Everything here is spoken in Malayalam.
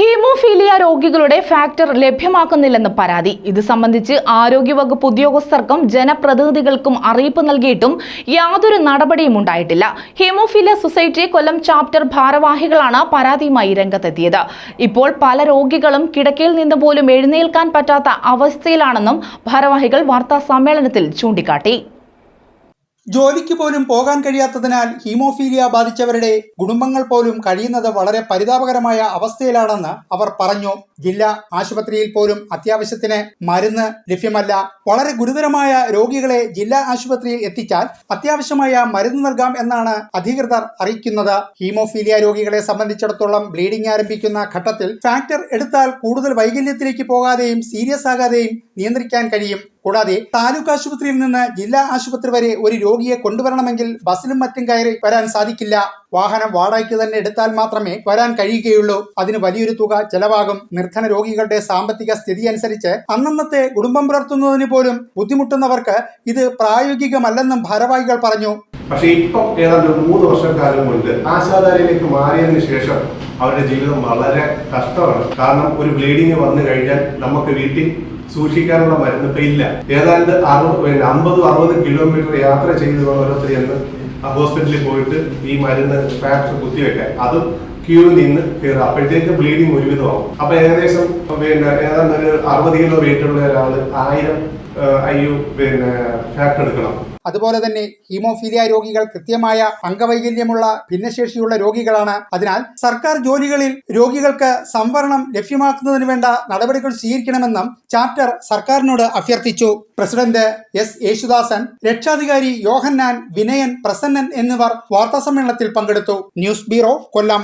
ഹീമോഫീലിയ രോഗികളുടെ ഫാക്ടർ ലഭ്യമാക്കുന്നില്ലെന്ന് പരാതി. ഇത് സംബന്ധിച്ച് ആരോഗ്യവകുപ്പ് ഉദ്യോഗസ്ഥർക്കും ജനപ്രതിനിധികൾക്കും അറിയിപ്പ് നൽകിയിട്ടും യാതൊരു നടപടിയും ഉണ്ടായിട്ടില്ല. ഹീമോഫീലിയ സൊസൈറ്റി കൊല്ലം ചാപ്റ്റർ ഭാരവാഹികളാണ് പരാതിയുമായി രംഗത്തെത്തിയത്. ഇപ്പോൾ പല രോഗികളും കിടക്കയിൽ നിന്ന് പോലും എഴുന്നേൽക്കാൻ പറ്റാത്ത അവസ്ഥയിലാണെന്നും ഭാരവാഹികൾ വാർത്താ സമ്മേളനത്തിൽ ചൂണ്ടിക്കാട്ടി. ജോലിക്ക് പോലും പോകാൻ കഴിയാത്തതിനാൽ ഹീമോഫീലിയ ബാധിച്ചവരുടെ കുടുംബങ്ങൾ പോലും കഴിയുന്നത് വളരെ പരിതാപകരമായ അവസ്ഥയിലാണെന്ന് അവർ പറഞ്ഞു. ജില്ലാ ആശുപത്രിയിൽ പോലും അത്യാവശ്യത്തിന് മരുന്ന് ലഭ്യമല്ല. വളരെ ഗുരുതരമായ രോഗികളെ ജില്ലാ ആശുപത്രിയിൽ എത്തിച്ചാൽ അത്യാവശ്യമായ മരുന്ന് നൽകാം എന്നാണ് അധികൃതർ അറിയിക്കുന്നത്. ഹീമോഫീലിയ രോഗികളെ സംബന്ധിച്ചിടത്തോളം ബ്ലീഡിംഗ് ആരംഭിക്കുന്ന ഘട്ടത്തിൽ ഫാക്ടർ എടുത്താൽ കൂടുതൽ വൈകല്യത്തിലേക്ക് പോകാതെയും സീരിയസ് ആകാതെയും നിയന്ത്രിക്കാൻ കഴിയും. കൂടാതെ താലൂക്ക് ആശുപത്രിയിൽ നിന്ന് ജില്ലാ ആശുപത്രി വരെ ഒരു രോഗിയെ കൊണ്ടുവരണമെങ്കിൽ ബസ്സിലും മറ്റും കയറി വരാൻ സാധിക്കില്ല. വാഹനം വാടകയ്ക്ക് തന്നെ എടുത്താൽ മാത്രമേ വരാൻ കഴിയുകയുള്ളൂ. അതിന് വലിയൊരു തുക ചെലവാകും. നിർധന രോഗികളുടെ സാമ്പത്തിക സ്ഥിതി അനുസരിച്ച് അന്നന്നത്തെ കുടുംബം പുലർത്തുന്നതിന് പോലും ബുദ്ധിമുട്ടുന്നവർക്ക് ഇത് പ്രായോഗികമല്ലെന്നും ഭാരവാഹികൾ പറഞ്ഞു. പക്ഷേ ഇപ്പം ഏതാണ്ട് ഒരു മൂന്ന് വർഷക്കാലം കൊണ്ട് ആശാധാരയിലേക്ക് മാറിയതിന് ശേഷം അവരുടെ ജീവിതം വളരെ കഷ്ടമാണ്. കാരണം ഒരു ബ്ലീഡിങ് വന്നു കഴിഞ്ഞാൽ നമുക്ക് വീട്ടിൽ സൂക്ഷിക്കാനുള്ള മരുന്ന് ഇപ്പൊ ഇല്ല. ഏതാണ്ട് അറുപത് അമ്പതും അറുപത് കിലോമീറ്റർ യാത്ര ചെയ്ത് ഓരോരുത്തർ എന്ന് ഹോസ്പിറ്റലിൽ പോയിട്ട് ഈ മരുന്ന് ഫാക്ടർ കുത്തിവെക്കാൻ. അതും ക്യൂ നിന്ന് കയറുക അപ്പോഴത്തേക്ക് ബ്ലീഡിങ് ഒരുവിധമാവും. അപ്പൊ ഏകദേശം പിന്നെ ഏതാണ്ട് ഒരു അറുപത് കിലോ വെയിറ്റ് ഉള്ള ഒരാൾ ആയിരം ഐ യു പിന്നെ ഫാക്ടർ എടുക്കണം. അതുപോലെ തന്നെ ഹീമോഫീലിയ രോഗികൾ കൃത്യമായ അംഗവൈകല്യമുള്ള ഭിന്നശേഷിയുള്ള രോഗികളാണ്. അതിനാൽ സർക്കാർ ജോലികളിൽ രോഗികൾക്ക് സംവരണം ലഭ്യമാക്കുന്നതിന് വേണ്ട നടപടികൾ സ്വീകരിക്കണമെന്നും ചാപ്റ്റർ സർക്കാരിനോട് അഭ്യർത്ഥിച്ചു. പ്രസിഡന്റ് എസ് യേശുദാസൻ രക്ഷാധികാരി യോഹന്നാൻ വിനയൻ പ്രസന്നൻ എന്നിവർ വാർത്താസമ്മേളനത്തിൽ പങ്കെടുത്തു. News bureau Kollam.